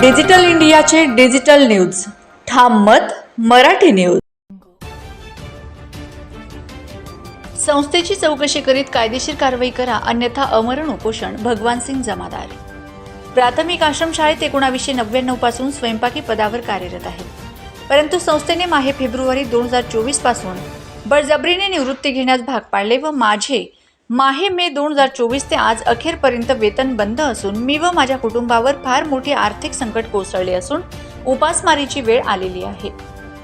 Digital इंडियाचे digital news. ठाम मत मराठी न्यूज. संस्थेची चौकशी करीत कायदेशीर कारवाई करा अन्यथा अमरण उपोषण भगवान सिंग जमादार. प्राथमिक आश्रमशाळेत एकोणावीसशे नव्याण्णवपासून स्वयंपाकी पदावर कार्यरत आहे. परंतु संस्थेने माहे फेब्रुवारी दोन हजार चोवीसपासून बळजबरीने निवृत्ती घेण्यास भाग पाडले व माझे माहे मे दोन हजार चोवीस ते आज अखेरपर्यंत वेतन बंद असून मी व माझ्या कुटुंबावर फार मोठे आर्थिक संकट कोसळले असून उपासमारीची वेळ आलेली आहे.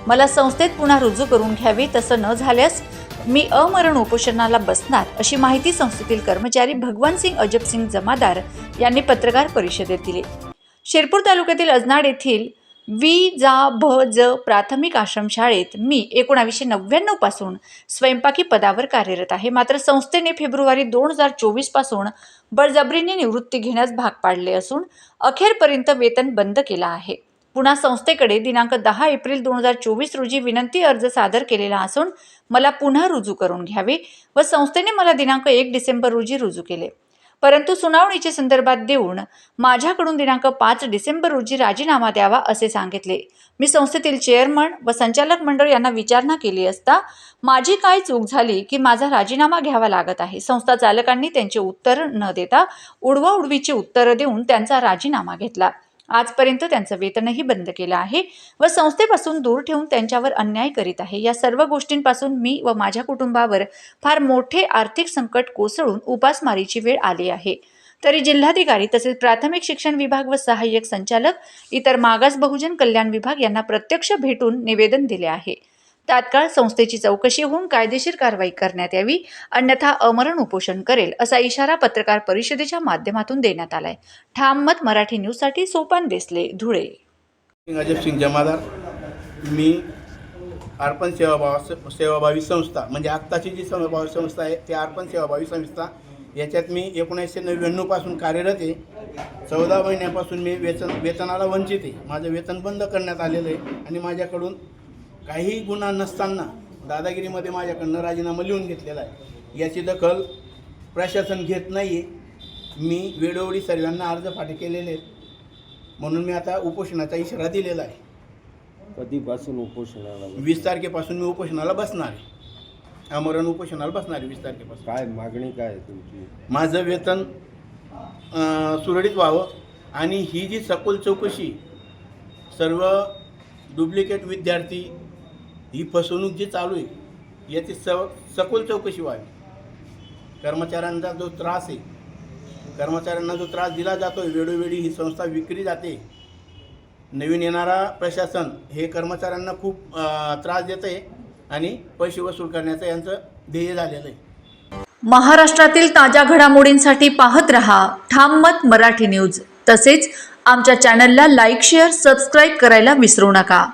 मला संस्थेत पुन्हा रुजू करून घ्यावे तसं न झाल्यास मी अमरण उपोषणाला बसणार अशी माहिती संस्थेतील कर्मचारी भगवान सिंग अजबसिंग जमादार यांनी पत्रकार परिषदेत दिली. शिरपूर तालुक्यातील अजनाड येथील वी जा भ ज प्राथमिक आश्रमशाळेत मी एकोणावीसशे नव्याण्णवपासून स्वयंपाकी पदावर कार्यरत आहे. मात्र संस्थेने फेब्रुवारी दोन हजार चोवीसपासून बळजबरीने निवृत्ती घेण्यास भाग पाडले असून अखेरपर्यंत वेतन बंद केला आहे. पुन्हा संस्थेकडे दिनांक दहा एप्रिल दोन हजार चोवीस रोजी विनंती अर्ज सादर केलेला असून मला पुन्हा रुजू करून घ्यावे व संस्थेने मला दिनांक एक डिसेंबर रोजी रुजू केले. परंतु सुनावणीच्या संदर्भात देऊन माझ्याकडून दिनांक पाच डिसेंबर रोजी राजीनामा द्यावा असे सांगितले. मी संस्थेतील चेअरमन व संचालक मंडळ यांना विचारणा केली असता माझी काय चूक झाली की माझा राजीनामा घ्यावा लागत आहे? संस्था चालकांनी त्यांचे उत्तर न देता उडवाउडवीची उत्तरं देऊन त्यांचा राजीनामा घेतला. आजपर्यंत त्यांचं वेतनही बंद केलं आहे व संस्थेपासून दूर ठेवून त्यांच्यावर अन्याय करीत आहे. या सर्व गोष्टींपासून मी व माझ्या कुटुंबावर फार मोठे आर्थिक संकट कोसळून उपासमारीची वेळ आली आहे. तरी जिल्हाधिकारी तसेच प्राथमिक शिक्षण विभाग व सहाय्यक संचालक इतर मागास बहुजन कल्याण विभाग यांना प्रत्यक्ष भेटून निवेदन दिले आहे. तात्काळ संस्थेची चौकशी होऊन कायदेशीर कारवाई करण्यात यावी अन्यथा अमरण उपोषण करेल असा इशारा पत्रकार परिषदेच्या माध्यमातून देण्यात आलाय. ठाम मत मराठी न्यूजसाठी सोपान देसले धुळे. अजय सिंग जमादार. मी अर्पण सेवाभाव सेवाभावी संस्था म्हणजे आत्ताची जी सेवाभावी संस्था आहे ती अर्पण सेवाभावी संस्था याच्यात मी एकोणीसशे नव्याण्णवपासून कार्यरत आहे. चौदा महिन्यापासून मी वेतन वेतनाला वंचित आहे. माझं वेतन बंद करण्यात आलेलं आहे आणि माझ्याकडून काही गुन्हा नसताना दादागिरीमध्ये माझ्याकडनं राजीनामा लिहून घेतलेला आहे. याची दखल प्रशासन घेत नाही आहे मी वेळोवेळी सर्वांना अर्ज पाठी केलेले आहेत. म्हणून मी आता उपोषणाचा इशारा दिलेला आहे. कधीपासून उपोषणाला? वीस तारखेपासून मी उपोषणाला बसणार आहे. अमरण उपोषणाला बसणार आहे वीस तारखेपासून. काय मागणी काय आहे तुमची? माझं वेतन सुरळीत व्हावं आणि ही जी सखोल चौकशी सर्व डुप्लिकेट विद्यार्थी ही फसवणूक जी चालू आहे याची स सखोल चौकशी व्हावी. कर्मचाऱ्यांचा जो त्रास आहे कर्मचाऱ्यांना जो त्रास दिला जातो आहे वेळोवेळी ही संस्था विक्री जाते. नवीन येणारा प्रशासन हे कर्मचाऱ्यांना खूप त्रास देत आहे आणि पैसे वसूल करण्याचं यांचं ध्येय झालेलं आहे. महाराष्ट्रातील ताज्या घडामोडींसाठी पाहत रहा ठाम मत मराठी न्यूज. तसेच आमच्या चॅनलला लाईक शेअर सबस्क्राईब करायला विसरू नका.